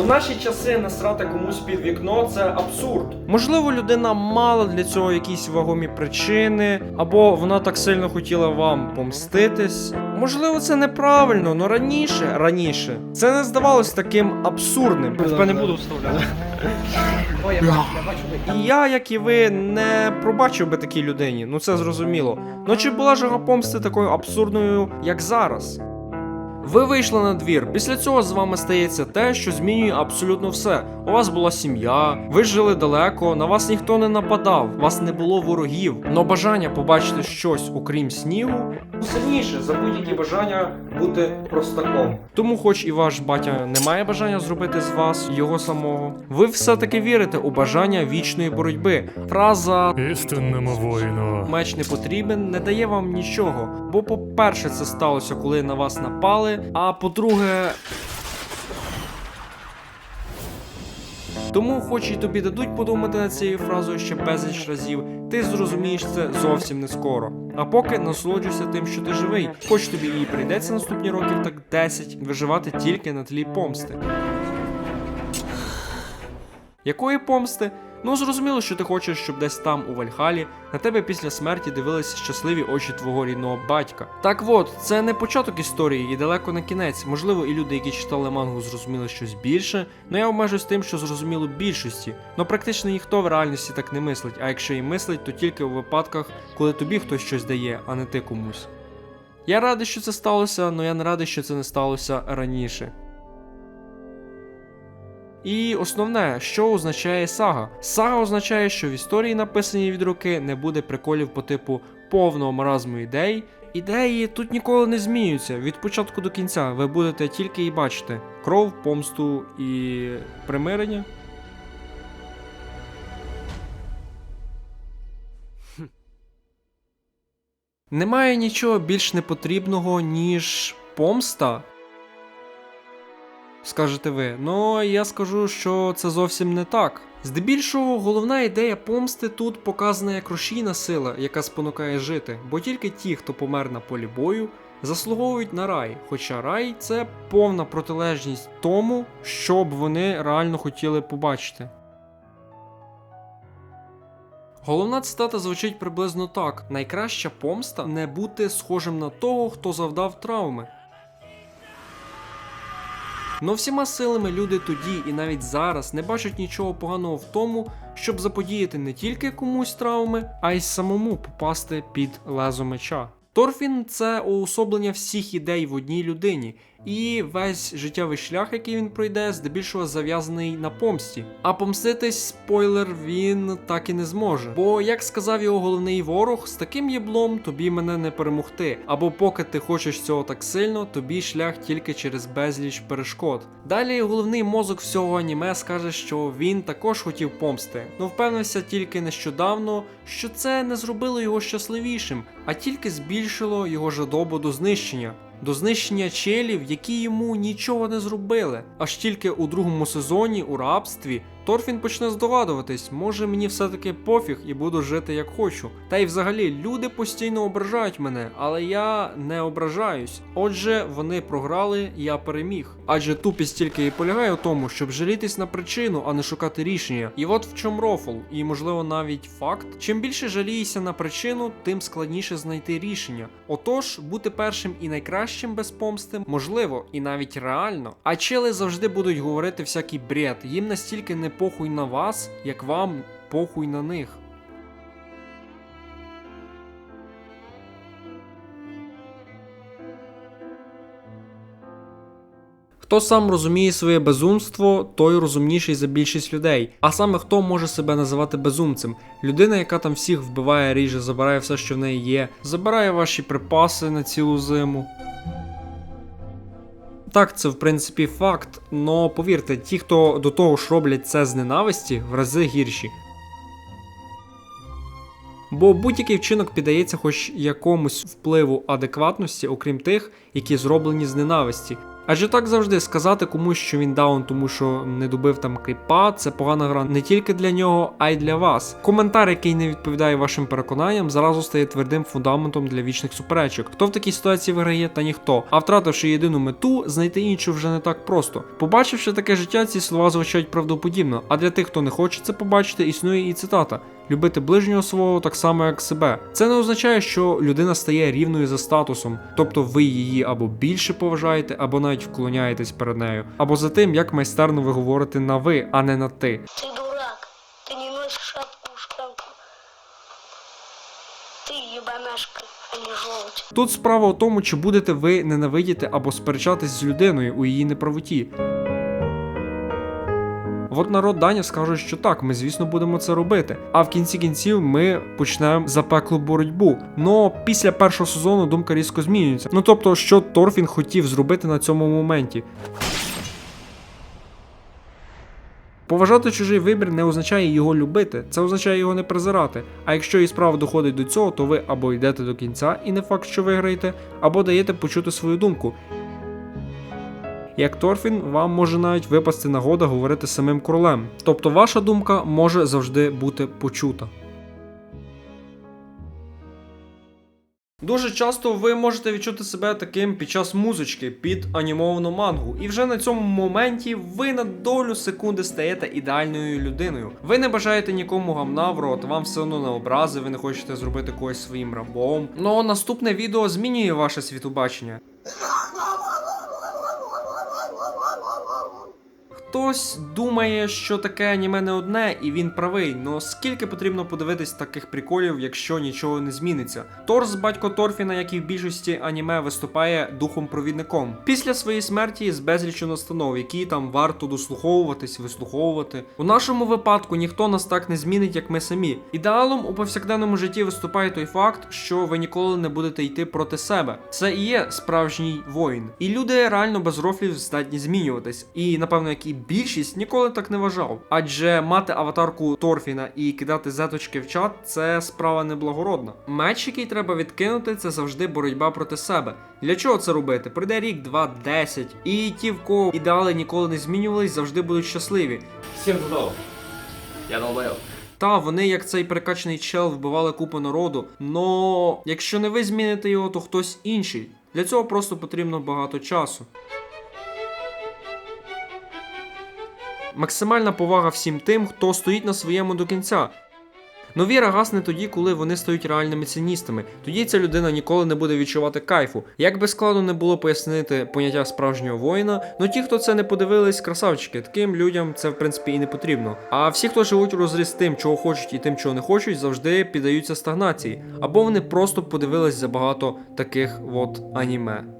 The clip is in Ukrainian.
У наші часи насрати комусь під вікно це абсурд. Можливо, людина мала для цього якісь вагомі причини, або вона так сильно хотіла вам помститись. Можливо, це неправильно, але раніше, раніше це не здавалось таким абсурдним. Тебе не буду вставляти. І я, як і ви, не пробачив би такій людині, ну це зрозуміло. Ну чи була жага помсти такою абсурдною, як зараз? Ви вийшли на двір. Після цього з вами стається те, що змінює абсолютно все. У вас була сім'я, ви жили далеко, на вас ніхто не нападав, у вас не було ворогів. Но бажання побачити щось, окрім снігу, сильніше за будь-які бажання бути простаком. Тому, хоч і ваш батя не має бажання зробити з вас його самого, ви все-таки вірите у бажання вічної боротьби. Фраза Істинному воїну. Меч не потрібен, не дає вам нічого. Бо, по-перше, це сталося, коли на вас напали. А по-друге. Тому, хоч і тобі дадуть подумати над цією фразою ще безліч разів, ти зрозумієш це зовсім не скоро. А поки насолоджуйся тим, що ти живий, хоч тобі і прийдеться наступні років так 10 виживати тільки на тлі помсти. Якої помсти? Ну зрозуміло, що ти хочеш, щоб десь там, у Вальхалі, на тебе після смерті дивилися щасливі очі твого рідного батька. Так от, це не початок історії і далеко не кінець. Можливо, і люди, які читали мангу, зрозуміли щось більше, але я обмежусь тим, що зрозуміло більшості. Но практично ніхто в реальності так не мислить, а якщо і мислить, то тільки у випадках, коли тобі хтось щось дає, а не ти комусь. Я радий, що це сталося, але я не радий, що це не сталося раніше. І основне, що означає сага? Сага означає, що в історії, написаній від руки, не буде приколів по типу повного маразму ідей. Ідеї тут ніколи не змінюються. Від початку до кінця ви будете тільки і бачити кров, помсту і примирення. Немає нічого більш непотрібного, ніж помста. Скажете ви, ну я скажу, що це зовсім не так. Здебільшого, головна ідея помсти тут показана як рушійна сила, яка спонукає жити, бо тільки ті, хто помер на полі бою, заслуговують на рай, хоча рай це повна протилежність тому, що б вони реально хотіли побачити. Головна цитата звучить приблизно так: найкраща помста не бути схожим на того, хто завдав травми. Но всіма силами люди тоді і навіть зараз не бачать нічого поганого в тому, щоб заподіяти не тільки комусь травми, а й самому попасти під лезо меча. Торфін це уособлення всіх ідей в одній людині, і весь життєвий шлях, який він пройде, здебільшого зав'язаний на помсті. А помститись, спойлер, він так і не зможе. Бо, як сказав його головний ворог, з таким єблом тобі мене не перемогти. Або поки ти хочеш цього так сильно, тобі шлях тільки через безліч перешкод. Далі головний мозок всього аніме скаже, що він також хотів помсти, но впевнився тільки нещодавно, що це не зробило його щасливішим, а тільки збільшило його жадобу до знищення. До знищення челів, які йому нічого не зробили. Аж тільки у другому сезоні у рабстві Торфін почне здогадуватись, може мені все-таки пофіг і буду жити як хочу. Та й взагалі люди постійно ображають мене, але я не ображаюсь. Отже, вони програли, я переміг. Адже тупість тільки і полягає у тому, щоб жалітись на причину, а не шукати рішення. І от в чому рофл, і можливо навіть факт. Чим більше жалієшся на причину, тим складніше знайти рішення. Отож, бути першим і найкращим без помсти можливо і навіть реально. А чели завжди будуть говорити всякий бред. Їм настільки не похуй на вас, як вам похуй на них. Хто сам розуміє своє безумство, той розумніший за більшість людей. А саме хто може себе називати безумцем? Людина, яка там всіх вбиває, ріже, забирає все, що в неї є, забирає ваші припаси на цілу зиму. Так, це в принципі факт, но повірте, ті, хто до того ж роблять це з ненависті, в рази гірші. Бо будь-який вчинок піддається хоч якомусь впливу адекватності, окрім тих, які зроблені з ненависті. Адже так завжди сказати комусь, що він даун, тому що не добив там кріпа, це погана гра не тільки для нього, а й для вас. Коментар, який не відповідає вашим переконанням, зразу стає твердим фундаментом для вічних суперечок. Хто в такій ситуації виграє, та ніхто. А втративши єдину мету, знайти іншу вже не так просто. Побачивши таке життя, ці слова звучать правдоподібно. А для тих, хто не хоче це побачити, існує і цитата Любити ближнього свого так само, як себе. Це не означає, що людина стає рівною за статусом, тобто ви її або більше поважаєте, або навіть вклоняєтесь перед нею, або за тим, як майстерно ви говорите на ви, а не на ти. Ты дурак. Ты не носишь шапку ушанку. Ты ебанашка, а не желудь. Тут справа у тому, чи будете ви ненавидіти або сперечатись з людиною у її неправоті. От народ Дані скаже, що так, ми звісно будемо це робити. А в кінці кінців ми почнемо запеклу боротьбу. Но після першого сезону думка різко змінюється. Ну тобто, що Торфін хотів зробити на цьому моменті. Поважати чужий вибір не означає його любити, це означає його не презирати. А якщо і справа доходить до цього, то ви або йдете до кінця, і не факт, що виграєте, або даєте почути свою думку. Як Торфін, вам може навіть випасти нагода говорити самим королем. Тобто ваша думка може завжди бути почута. Дуже часто ви можете відчути себе таким під час музички під анімовану мангу, і вже на цьому моменті ви на долю секунди стаєте ідеальною людиною. Ви не бажаєте нікому гамна в рот, вам все одно на образи, ви не хочете зробити когось своїм рабом. Ну наступне відео змінює ваше світобачення. Хтось думає, що таке аніме не одне, і він правий. Но скільки потрібно подивитись таких приколів, якщо нічого не зміниться? Торс, батько Торфіна, як і в більшості аніме, виступає духом-провідником. Після своєї смерті з безлічю настанов, які там варто дослуховуватись, вислуховувати. У нашому випадку ніхто нас так не змінить, як ми самі. Ідеалом у повсякденному житті виступає той факт, що ви ніколи не будете йти проти себе. Це і є справжній воїн. І люди реально без рофлів здатні змінюватись. І напевно, як і більшість ніколи так не вважав. Адже мати аватарку Торфіна і кидати зеточки в чат це справа неблагородна. Меч, який треба відкинути, це завжди боротьба проти себе. Для чого це робити? Прийде рік, два, десять. І ті, в кого ідеали ніколи не змінювались, завжди будуть щасливі. Всем здорово. Я долбоёб. Та вони, як цей перекачаний чел, вбивали купу народу. Но якщо не ви зміните його, то хтось інший. Для цього просто потрібно багато часу. Максимальна повага всім тим, хто стоїть на своєму до кінця. Но віра гасне тоді, коли вони стають реальними ціністами. Тоді ця людина ніколи не буде відчувати кайфу. Як би складно не було пояснити поняття справжнього воїна, но ті, хто це не подивились, красавчики, таким людям це в принципі і не потрібно. А всі, хто живуть у розріз тим, чого хочуть і тим, чого не хочуть, завжди піддаються стагнації. Або вони просто подивились забагато таких от аніме.